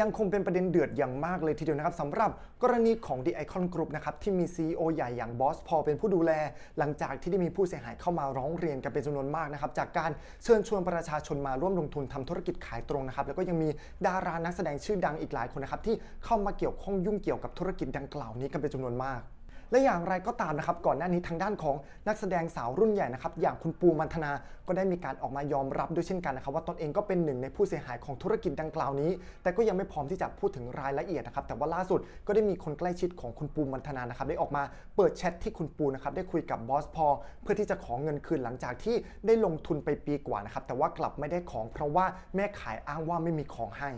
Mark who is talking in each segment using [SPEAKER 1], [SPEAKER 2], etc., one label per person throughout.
[SPEAKER 1] ยังคงเป็นประเด็นเดือดอย่างมากเลยทีเดียวนะครับสำหรับกรณีของ The Icon Group นะครับที่มี CEO ใหญ่อย่างบอสพอเป็นผู้ดูแล หลังจากที่ได้มีผู้เสียหายเข้ามาร้องเรียนกันเป็นจำนวนมากนะครับจากการเชิญชวนประชาชนมาร่วมลงทุนทำธุรกิจขายตรงนะครับแล้วก็ยังมีดารานักแสดงชื่อดังอีกหลายคนนะครับที่เข้ามาเกี่ยวข้องยุ่งเกี่ยวกับธุรกิจดังกล่าวนี้กันเป็นจำนวนมาก และอย่างไรก็ตามนะครับก่อนหน้านี้ทางด้านของนักแสดงสาวรุ่นใหญ่นะครับอย่างคุณปูมันธนาก็ได้มีการออกมายอมรับด้วยเช่นกันนะครับว่าตนเองก็เป็นหนึ่งในผู้เสียหายของธุรกิจดังกล่าวนี้ แต่ก็ยังไม่พร้อมที่จะพูดถึงรายละเอียดนะครับแต่ว่าล่าสุดก็ได้มีคนใกล้ชิดของคุณปูมันธนานะครับได้ออกมาเปิดแชทที่คุณปูนะครับได้คุยกับบอสพอเพื่อที่จะขอเงินคืนหลังจากที่ได้ลงทุนไปปีกว่านะครับแต่ว่ากลับไม่ได้ของเพราะว่าแม่ขายอ้างว่าไม่มีของให้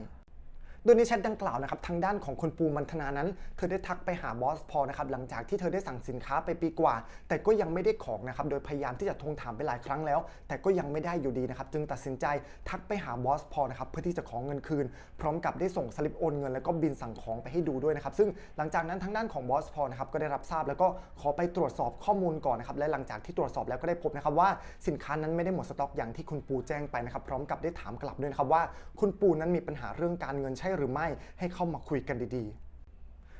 [SPEAKER 1] โดยในแชทดังกล่าวนะครับทางด้านของคุณปูมันธนานั้น เธอได้ทักไปหาบอสพอนะครับหลังจากที่เธอได้สั่งสินค้าไปปีกว่า แต่ก็ยังไม่ได้ของนะครับโดยพยายามที่จะทวงถามไปหลายครั้งแล้ว แต่ก็ยังไม่ได้อยู่ดีนะครับจึงตัดสินใจทักไปหาบอสพอนะครับเพื่อที่จะขอเงินคืน พร้อมกับได้ส่งสลิปโอนเงิน แล้วก็บินสั่งของไปให้ดูด้วยนะครับซึ่งหลังจากนั้นทางด้านของบอสพอนะครับก็ได้รับทราบแล้วก็ขอไปตรวจสอบข้อมูลก่อนนะครับและหลังจากที่ตรวจสอบแล้วก็ได้พบนะครับว่าสินค้านั้นไม่ได้หมดสต็อกอย่างที่คุณปูแจ้งไปนะครับพร้อมกับได้ถามกลับด้วยนะครับว่าคุณปูนั้นมีปัญหาเรื่องการเงินใช่หรือไม่ให้เข้ามาคุยกันดีๆ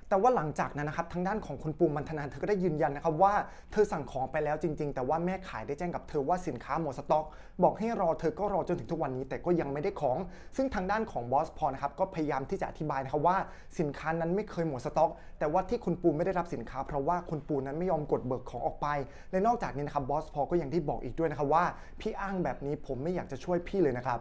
[SPEAKER 1] แต่ว่าหลังจากนั้นนะครับทางด้านของคุณปูมันธนาเธอก็ได้ยืนยันนะครับว่าเธอสั่งของไปแล้วจริง ๆ แต่ว่าแม่ขายได้แจ้งกับเธอว่าสินค้าหมดสต็อก บอกให้รอเธอก็รอจนถึงทุกวันนี้แต่ก็ยังไม่ได้ของ ซึ่งทางด้านของบอสพอนะครับก็พยายามที่จะอธิบายนะครับว่าสินค้านั้นไม่เคยหมดสต็อก แต่ว่าที่คุณปูไม่ได้รับสินค้า เพราะว่าคุณปูนั้นไม่ยอมกดเบิกของออกไป และนอกจากนี้นะครับบอสพอก็ยังได้บอกอีกด้วยนะครับว่าพี่อ้างแบบนี้ผมไม่อยากจะช่วยพี่เลยนะครับ